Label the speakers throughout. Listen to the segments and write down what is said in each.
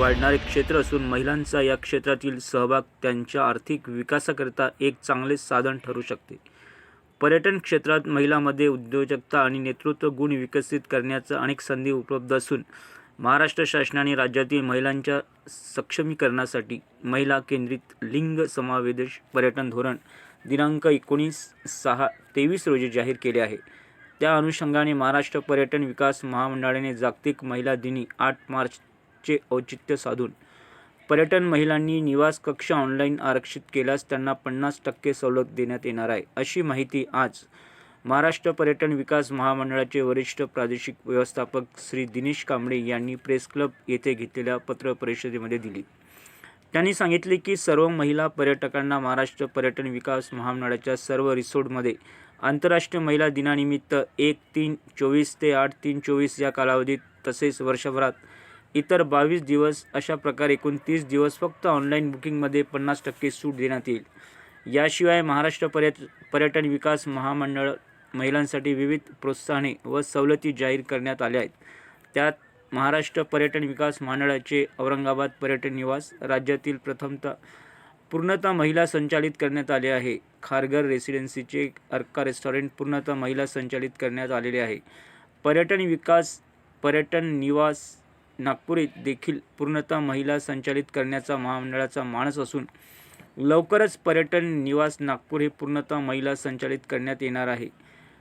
Speaker 1: वाढणारे क्षेत्र असून महिलांचा या क्षेत्रातील सहभाग त्यांच्या आर्थिक विकासाकरिता एक चांगले साधन ठरू शकते. पर्यटन क्षेत्रात महिलांमध्ये उद्योजकता आणि नेतृत्व गुण विकसित करण्याच्या अनेक संधी उपलब्ध असून महाराष्ट्र शासनाने राज्यातील महिलांच्या सक्षमीकरणासाठी महिला केंद्रित लिंग समावेश पर्यटन धोरण दिनांक एकोणीस सहा तेवीस रोजी जाहीर केले आहे. त्या अनुषंगाने महाराष्ट्र पर्यटन विकास महामंडळाने जागतिक महिला दिनी आठ मार्च चे औचित्य साधून. पर्यटन महिलांनी निवास कक्ष ऑनलाईन आरक्षित केल्यास त्यांना पन्नास टक्के सवलत देण्यात येणार आहे अशी माहिती आज महाराष्ट्र पर्यटन विकास महामंडळाचे वरिष्ठ प्रादेशिक व्यवस्थापक श्री दिनेश कांबळे यांनी प्रेस क्लब येथे घेतलेल्या पत्रपरिषदेमध्ये दिली. त्यांनी सांगितले की सर्व महिला पर्यटकांना महाराष्ट्र पर्यटन विकास महामंडळाच्या सर्व रिसोर्टमध्ये आंतरराष्ट्रीय महिला दिनानिमित्त एक तीन चोवीस ते आठ तीन चोवीस या कालावधीत तसेच वर्षभरात इतर बावीस दिवस अशा प्रकारे एकूण तीस दिवस फक्त ऑनलाईन बुकिंगमध्ये पन्नास टक्के सूट देण्यात येईल. याशिवाय महाराष्ट्र पर्यट पर्यटन विकास महामंडळ महिलांसाठी विविध प्रोत्साहने व सवलती जाहीर करण्यात आल्या आहेत. त्यात महाराष्ट्र पर्यटन विकास महामंडळाचे औरंगाबाद पर्यटन निवास राज्यातील प्रथमतः पूर्णतः महिला संचालित करण्यात आले आहे. खारघर रेसिडेन्सीचे अर्का रेस्टॉरंट पूर्णतः महिला संचालित करण्यात आलेले आहे. पर्यटन विकास पर्यटन निवास नागपूर देखील पूर्णतः महिला संचालित करण्याचा महामंडळाचा मानस असून लवकरच पर्यटन निवास नागपूर हे पूर्णतः महिला संचालित करण्यात येणार आहे.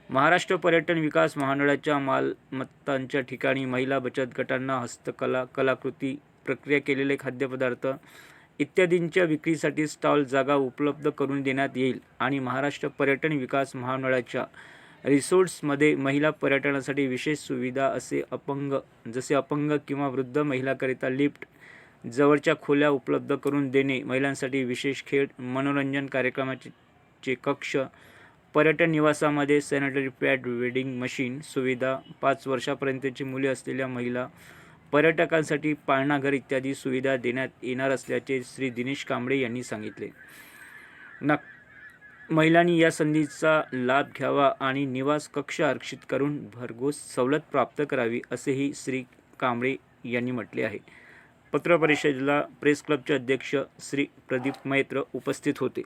Speaker 1: महाराष्ट्र पर्यटन विकास महामंडळाच्या मालमत्तांच्या ठिकाणी महिला बचत गटांना हस्तकला कलाकृती प्रक्रिया केलेले खाद्यपदार्थ इत्यादींच्या विक्रीसाठी स्टॉल जागा उपलब्ध करून देण्यात येईल आणि महाराष्ट्र पर्यटन विकास महामंडळाच्या रिसोर्ट्समध्ये महिला पर्यटनासाठी विशेष सुविधा असे अपंग जसे अपंग किंवा वृद्ध महिलाकरिता लिफ्ट जवळच्या खोल्या उपलब्ध करून देणे महिलांसाठी विशेष खेळ मनोरंजन कार्यक्रमाचे चे कक्ष पर्यटन निवासामध्ये सॅनिटरी पॅड वेडिंग मशीन सुविधा पाच वर्षापर्यंतची मुले असलेल्या महिला पर्यटकांसाठी पाळणाघर इत्यादी सुविधा देण्यात येणार असल्याचे श्री दिनेश कांबळे यांनी सांगितले. नाग महिलांनी या संधीचा लाभ घ्यावा आणि निवास कक्ष आरक्षित करून भरघोस सवलत प्राप्त करावी असेही श्री कांबळे यांनी म्हटले आहे. पत्रपरिषदेला प्रेस क्लबचे अध्यक्ष श्री प्रदीप मैत्र उपस्थित होते.